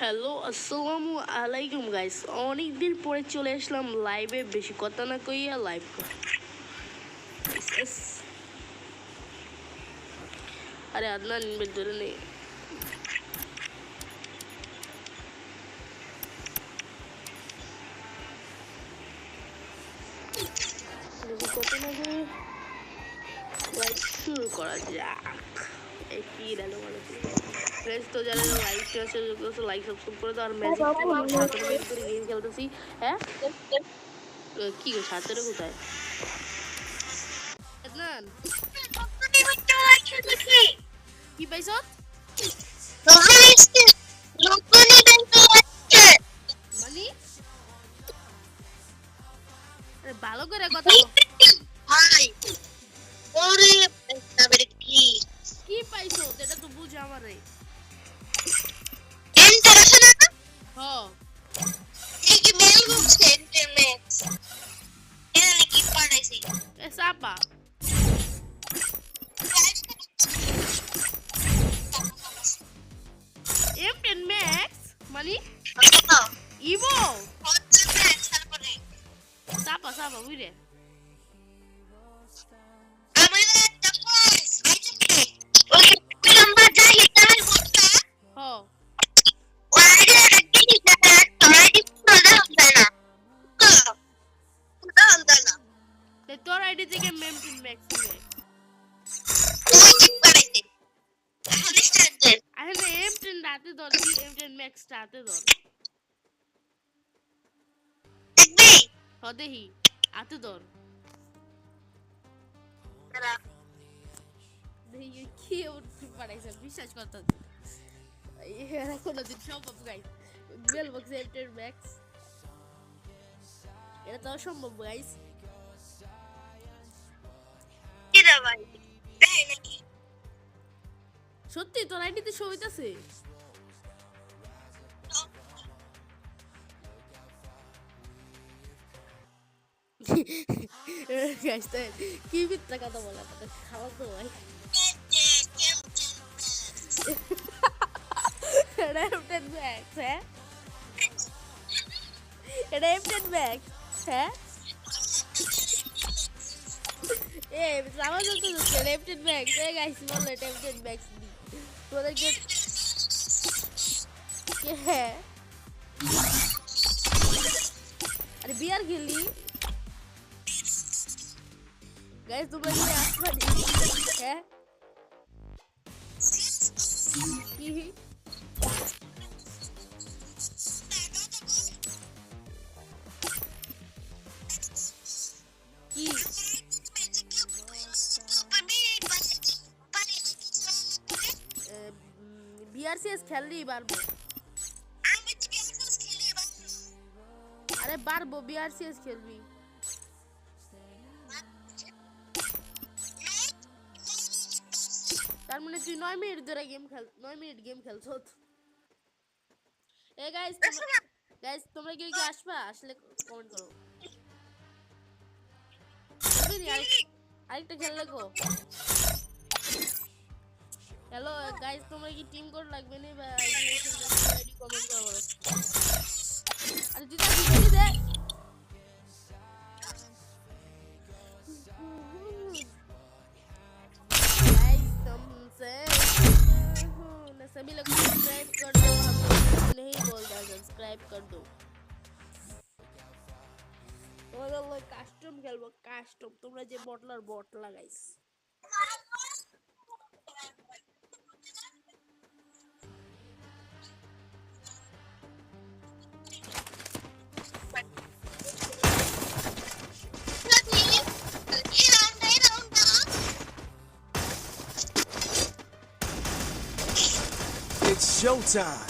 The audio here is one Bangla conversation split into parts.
হ্যালো, আসসালামু আলাইকুম গাইস অনেক দিন পরে চলে আসলাম লাইভে বেশি কথা না কইয়া লাইভ আরে আদনান ধরে নেই। কথা না শুরু করা যাক। এই কি মানে ফ্রেন্ডস তো যারা লাইভ আছে লাইক সাবস্ক্রাইব করে দাও আর ম্যাজিক করে গেম খেলতেছি হ্যাঁ কি গো সাথে কোথায় আদনান কি পাইছ মানে আরে ভালো করে কথা বল। কি পাইছো এটা তো বুঝ আমারে এম টেন ম্যাক্স মানে ইভো তারপর সাপা বুঝলে রাতে ধর কি এম টেন ম্যাক্স রাতে ধর। হ দেহি আতে ধর। দেখি কি উঠতে পারাইছে বিশ্বাস করতে এরা কোনোদিন সম্ভব guys mail box M ten Max এটা তো অসম্ভব গাইস সত্যি তোর আইডিতে শো হইতাছে? গাইস তো কি মিথ্যা কথা বলা তোদের খাওয়া তো ভাই এটা এমটেন ম্যাক্স হ্যাঁ এটা এমটেন ম্যাক্স হ্যাঁ এ আমার তো তো এমটেন ম্যাক্স এ গাইস বলো এটা এমটেন ম্যাক্স দি তোদেরকে কে হ্যাঁ আরে বিয়ার খেলি গাইস তোমরা কি আসবা হ্যাঁ কি কি বিআরসিএস খেললি পারব আরে পারব বিআরসিএস খেলবি তার তুই নয় মিনিট ধরে গেম খেল নয় মিনিট গেম খেলছ এ গাইস গাইস তোমরা কি কি আসবা আসলে কমেন্ট করো আরেকটা খেল লেখো হ্যালো গাইস তোমরা কি টিম কোড লাগবে না বা আইডি কমেন্ট করো আরে তুই কাস্টম তোমরা যে বটলার বট লাগাইস showtime.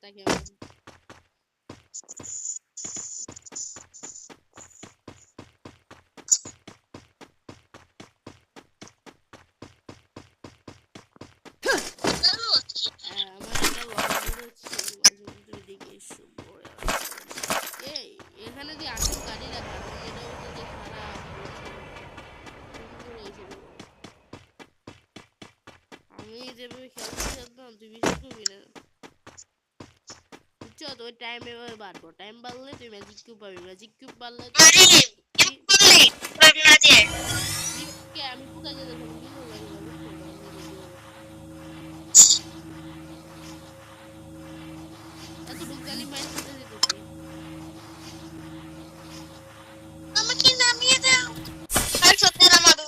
大概。ওই টাইম এভাবে বাড়বো টাইম বাড়লে তুই ম্যাজিক কিউব পাবি ম্যাজিক কিউব বাড়লে আমি যেতে। এত ঢুকালি যেতেছি আমাকে নামিয়ে দাও। আর সত্যি নামাবো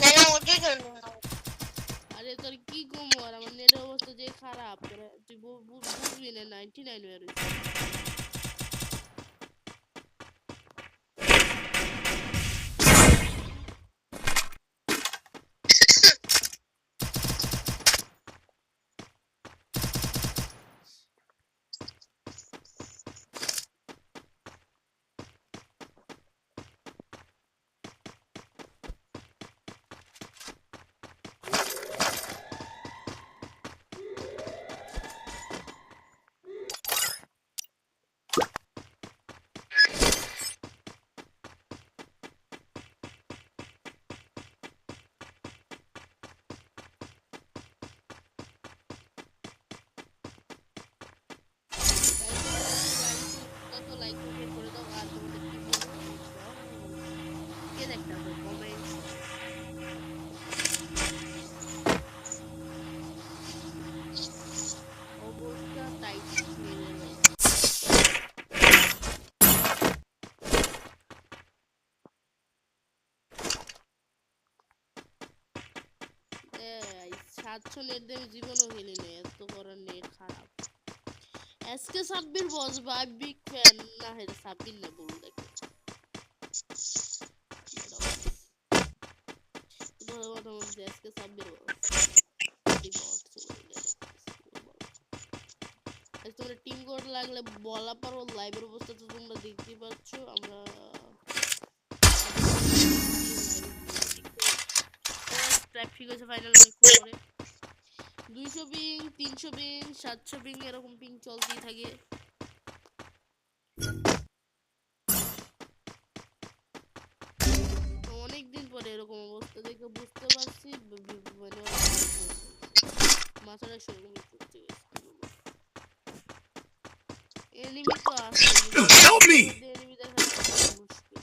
না না আরে তোর কি কম আর আমার অবস্থা যে খারাপ তোরা তুই বুঝবি নাইনটি নাইন হয়ে রয়েছে কত লাইক করে দাও আর তোমাদের কি বলব কে দেখতে হবে কমেন্ট অবস্থা টাইট হয়ে যাবে এই সাতশো নেট দিয়ে আমি জীবনও খেলি না এত বড় নেট খারাপ। এসকে সাব্বির বস ভাই বিগ ফ্যান না এটা সাব্বির না বল দেখো। সাব্বির বস। তোমরা টিম কোড লাগলে বলা পারো লাইভের অবস্থা তো তোমরা দেখতে পাচ্ছ। আমরা হয়েছে ফাইনাল করে দুইশো পিং তিনশো পিং সাতশো পিং এরকম পিং চলতেই থাকে। অনেকদিন পরে এরকম অবস্থা দেখে বুঝতে পারছি মানে মাথাটা সেরকম করতে এনিমি তো আছে Help me! এনিমি দেখা খুব মুশকিল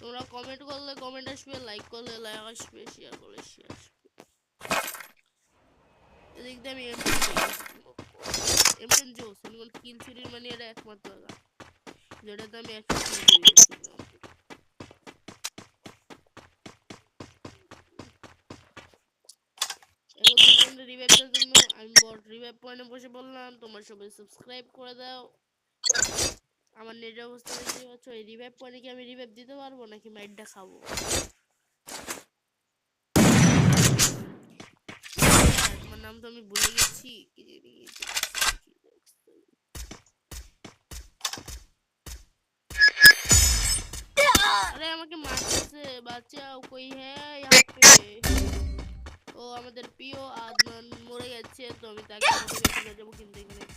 তোমরা কমেন্ট করলে কমেন্ট আসবে করলে লাইক আসবে শেয়ার করলে শেয়ার আসবে এদিক আমি জোস মানে এটা একমাত্র যেটাতে আমি বসে বললাম তোমরা সবাই সাবস্ক্রাইব করে দাও আমার নেটের অবস্থা কি আমি রিভাইভ দিতে পারব নাকি মাইটটা খাব তোমার নাম তো আমি ভুলে গেছি। আরে আমাকে মারতেছে বাঁচাও কই? হ্যাঁ ও আমাদের প্রিয় আদমান মরে গেছে তো আমি তাকে কিন্তু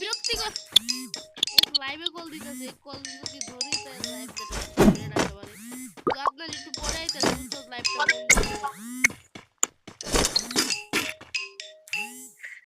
বিরক্তিকর। লাইভে কল দিতেছে কল যদি ধরি তাহলে লাইভ দেটা